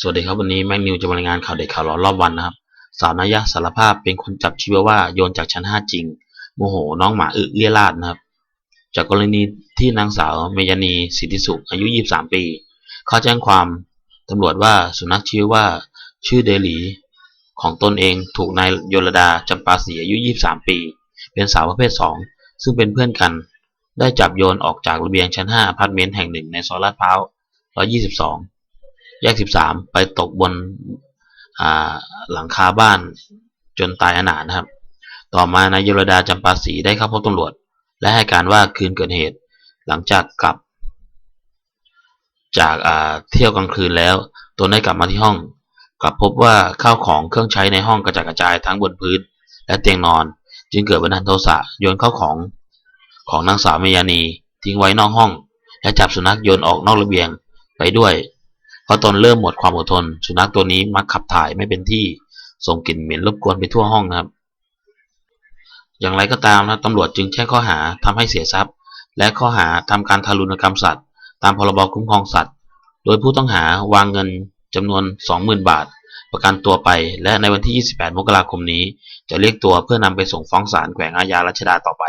สวัสดีครับวันนี้แม็กนิวจะมารายงานข่าวเด็ดข่าวร้อนรอบวันนะครับ สาวนายะสารภาพเป็นคนจับชิวาว่าโยนจากชั้น 5 จริง โมโหน้องหมาอึเลี่ยราดนะครับ จากกรณีที่นางสาวเมยานีสิทธิสุขอายุ 23 ปี เขาแจ้งความตำรวจว่าสุนัขชื่อว่าชื่อเดลีของตนเองถูกนายโยลดาจำปาศรีอายุ 23 ปี เป็นสาวประเภท 2 ซึ่งเป็นเพื่อนกัน ได้จับโยนออกจากระเบียงชั้น 5 อพาร์ตเมนต์แห่งหนึ่งในซอยลาดพร้าว 122 แยก 13 ไปตกบนหลังคาบ้านจนตายอนาถนะครับ ต่อมานายยลดาจำปาศรีได้เข้าพบตำรวจ และให้การว่าคืนเกิดเหตุ หลังจากกลับ จากเที่ยวกลางคืนแล้วตนได้กลับมาที่ห้อง กลับพบว่าข้าวของเครื่องใช้ในห้องกระจัดกระจายทั้งบนพื้น และเตียงนอน จึงเกิดบันดาลโทสะโยนข้าวของของนางสาวเมยานีทิ้งไว้นอกห้อง และจับสุนัขโยนออกนอกระเบียงไปด้วย พอตนเริ่มหมดความอดทน สุนัขตัวนี้มักขับถ่ายไม่เป็นที่ส่งกลิ่นเหม็นรบกวนไปทั่วห้องนะครับ อย่างไรก็ตามนะตำรวจจึงแจ้งข้อหาทำให้เสียทรัพย์ และข้อหาทำการทารุณกรรมสัตว์ ตามพรบคุ้มครองสัตว์ โดยผู้ต้องหาวางเงินจำนวน 20,000 บาท ประกันตัวไป และในวันที่ 28 มกราคมนี้ จะเรียกตัวเพื่อนำไปส่งฟ้องศาลแขวงอาญารัชดาต่อไป